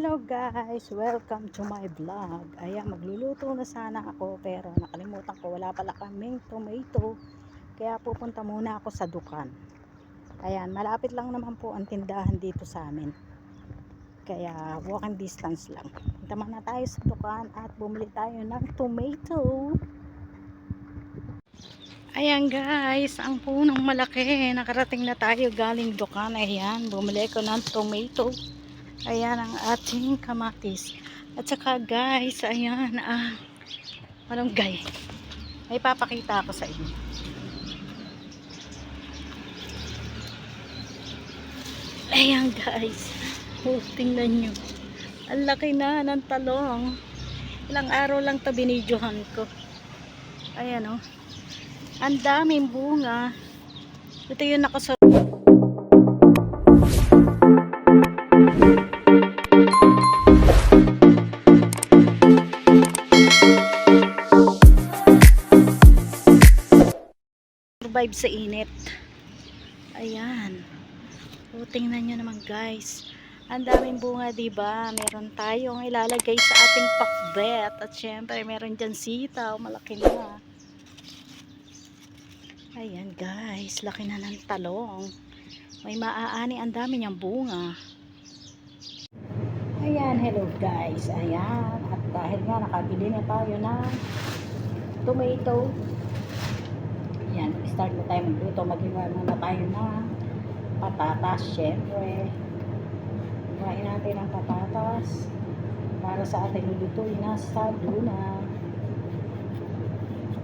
Hello guys! Welcome to my vlog. Ayan, magluluto na sana ako pero nakalimutan ko wala pala kaming tomato. Kaya pupunta muna ako sa dukan. Ayan, malapit lang naman po ang tindahan dito sa amin. Kaya walking distance lang. Punta muna tayo sa dukan at bumili tayo ng tomato. Ayan guys, ang punong malaki. Nakarating na tayo galing dukan. Ayan, bumili ko ng tomato. Ayan ang ating kamatis. At saka guys, ayan ang malunggay. May papakita ako sa inyo. Ayan guys. Oh, tingnan nyo. Ang laki na ng talong. Ilang araw lang to binidyohan ko. Ayan oh. Ang daming bunga. Ito yung nakasal survive sa init. Ayan. O, tingnan nyo naman guys. Ang daming bunga, ba? Meron tayong ilalagay sa ating pakbet. At syempre, meron dyan sitaw. Malaki na. Ayan guys. Laki na ng talong. May maaani. Ang dami niyang bunga. Ayan, hello guys. Ayan. At dahil nga nakabili na tayo ng tomato. Yan, start na tayo magluto. Mag-iwa muna tayo na patatas, syempre. Iwain natin ang patatas para sa ating lulutuin na sa luna.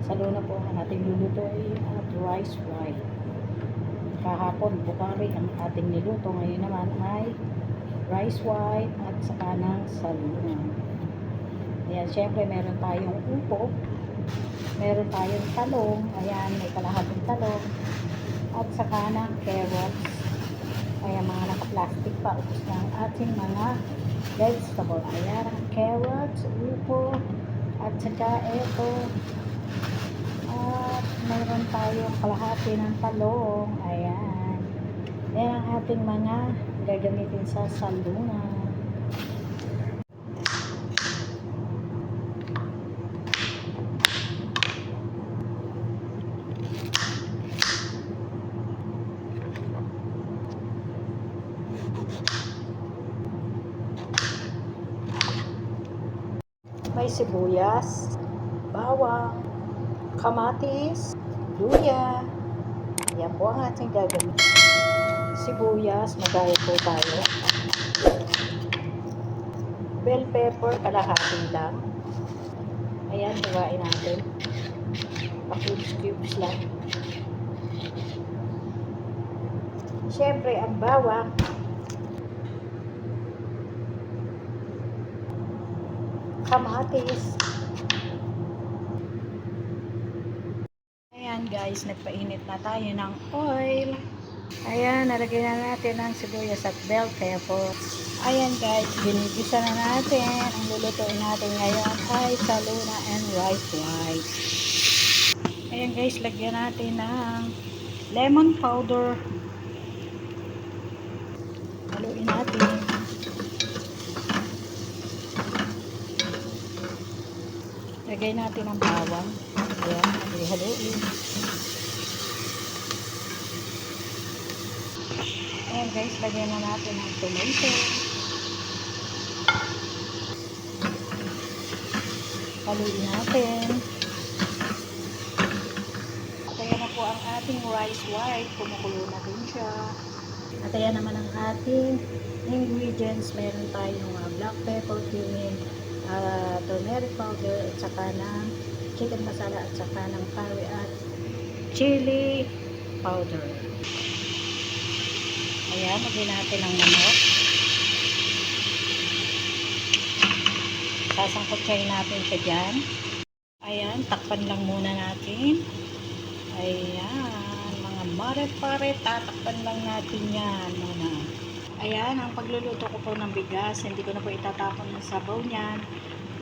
Sa luna po ang ating lulutuin at rice white. Kahapon, bukari ang ating niluto. Ngayon naman ay rice white at saka ng saluna. Ayan, syempre meron tayong upo meron tayong talong ayan may kalahating talong. At saka ng carrots. Ayan mga naka-plastic pa upos ng ating mga vegetable. Ayan ang carrots, upo at saka ito at meron tayong kalahati ng talong. Ayan. Yan ang ating mga gagamitin sa salungan may sibuyas, bawang, kamatis, luya. Yan po ang ating gagamitin. Sibuyas, magaya po tayo. Bell pepper, kalahati lang. Ayan, hiwain natin. Pa-cubes-cubes lang. Siyempre, ang bawang, kamatis. Ayan guys, nagpainit na tayo ng oil. Ayan, nalagay na natin ang sibuyas at bell pepper. Ayan guys, ginigisa na natin. Ang lulutuin natin ngayon ay saluna and rice white. Ayan guys, lagyan natin ng lemon powder. Haluin natin. Lagay natin ang bawang. Ayan, haluin. Ayan guys, lagyan na natin ang tomato. Haluin natin. At ayan na po ang ating rice white. Kumukulo na din siya. At ayan naman ang ating ingredients. Meron tayong uh, black pepper, cumin, uh, turmeric powder, at saka ng chicken masala, at saka ng curry at chili powder. Ayan, lagyan natin ang manok. Sasangkotsahin natin siya dyan. Ayan, takpan lang muna natin. Ayan, mga mare-pare, tatakpan lang natin yan. Ayan, ang pagluluto ko po ng bigas, hindi ko na po itatapon ng sabaw niyan.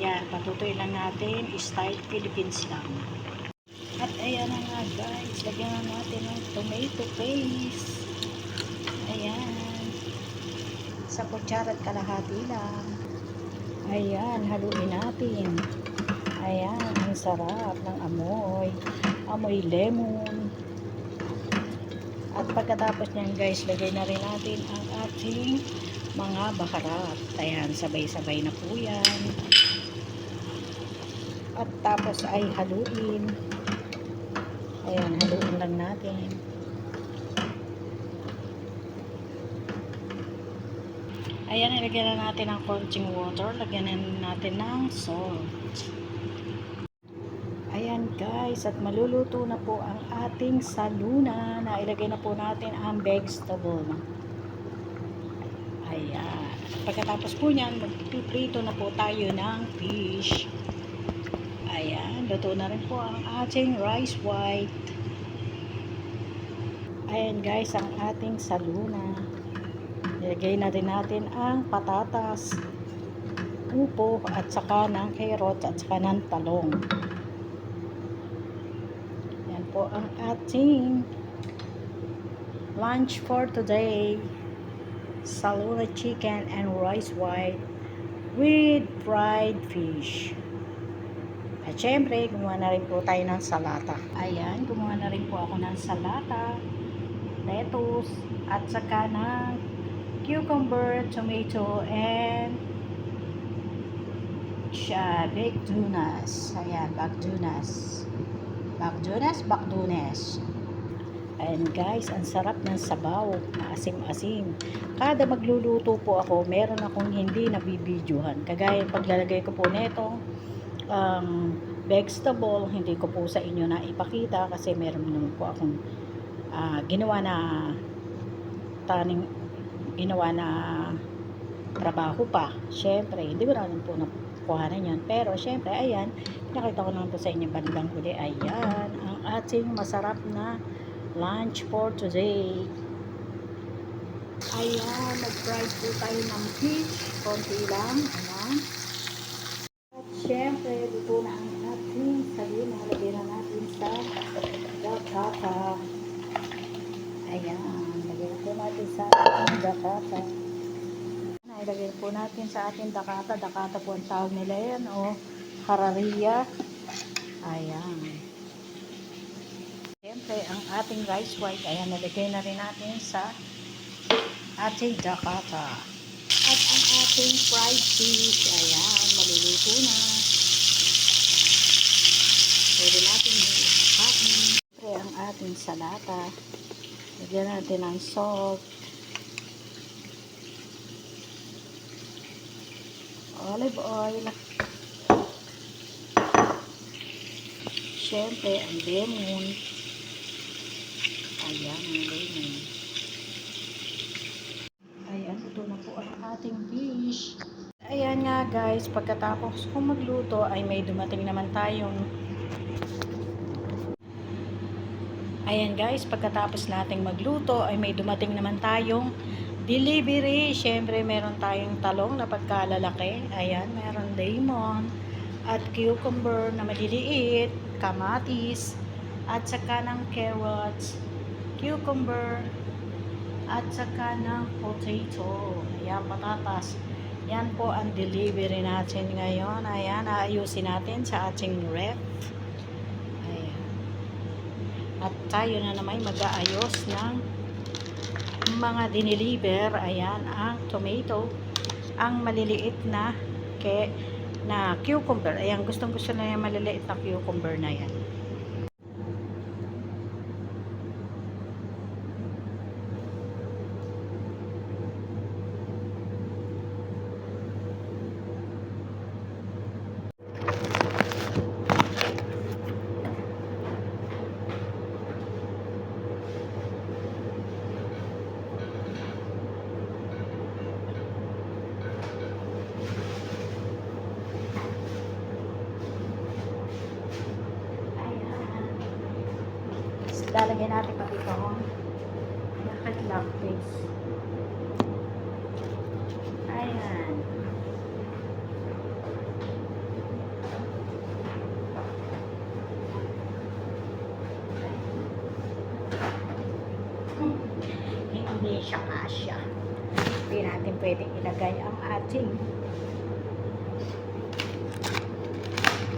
Yan, patutoy lang natin, style Philippines lang. At ayan na nga guys, lagyan na natin ng tomato paste. Ayan. Sa kutsara at kalahati lang. Ayan, haluin natin. Ayan, ang sarap ng amoy. Amoy lemon. At pagkatapos niyan guys, lagay na rin natin ang ating mga bakarat. Ayan, sabay-sabay na po yan. At tapos ay haluin. Ayan, haluin lang natin. Ayan, ilagyan na natin ng konting water. Lagyan na natin ng salt. Guys, at maluluto na po ang ating saluna. Na ilagay na po natin ang vegetable. Ayan. Pagkatapos po niyan, magpiprito na po tayo ng fish. Ayan, luto na rin po ang ating rice white. Ayan guys, ang ating saluna. Ilagay na rin natin ang patatas, upo, at saka ng carrot, at saka ng talong. Po ang ating lunch for today. Saluna chicken and rice white with fried fish. At syempre, gumawa na rin po tayo ng salata. Ayan, gumawa na rin po ako ng salata, lettuce, at saka ng cucumber, tomato, and siya, baked tunas. Ayan, bakdunas. Bakdunas, bakdunes. Ayan guys, ang sarap ng sabaw, maasim-asim. Kada magluluto po ako, meron akong hindi nabibidyohan. Kagaya paglalagay ko po nito, um, vegetable, hindi ko po sa inyo na ipakita kasi meron naman po akong ah, ginawa na taning ginawa na trabaho pa. Siyempre, hindi ko po nakuhanan yan. Pero, siyempre, ayan, pinakita ko naman po sa inyo bandang huli. Ayan, ang ating masarap na lunch for today. Ayan, nag-fry po tayo ng fish. Konti lang. Ayan. At syempre, luto na ang ating salina. Lagyan na natin sa dakata. Ayan, lagyan po natin sa. Ayan, Ilagay po natin sa ating dakata. Dakata po ang tawag nila yan. O, harariya. Ayan. Siyempre, ang ating rice white, ayan, nalagay na rin natin sa ating dakata. At ang ating fried fish, ayan, maluluto na. Pwede natin i-hain. Siyempre, ang ating salata. Lagyan natin ng salt. Olive oil. Siyempre, ang lemon. Ayan, ang lemon. Ayan, ito na po ang ating fish. Ayan nga guys, pagkatapos kong magluto ay may dumating naman tayong Ayan guys, pagkatapos nating magluto ay may dumating naman tayong delivery. Siyempre meron tayong talong na pagkalalaki. Ayan, meron lemon at cucumber na maliliit, kamatis, at saka ng carrots, cucumber, at saka ng potato. Ayan, patatas. Yan po ang delivery natin ngayon. Ayan, aayusin natin sa ating ref. Ayan. At tayo na naman mag-aayos ng mga diniliver. Ayan, ang tomato, ang maliliit na ke na cucumber. Ayan, gustong gusto na yung maliliit na cucumber na yan. Lalagyan natin pati ito. Bakit lang, please? Ayan. Hindi siya kasya. Hindi natin pwedeng ilagay ang ating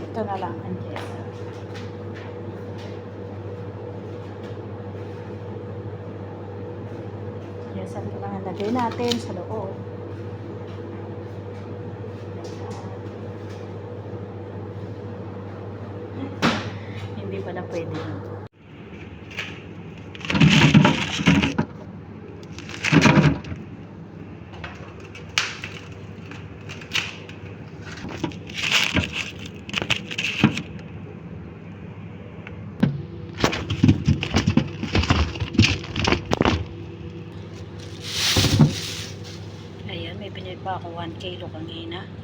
Ito na lang ang Jessa. Jessa na lagay natin sa loob. Hindi pala pwede yun. Ayan, may pinili pa ako 1 kilo kanina.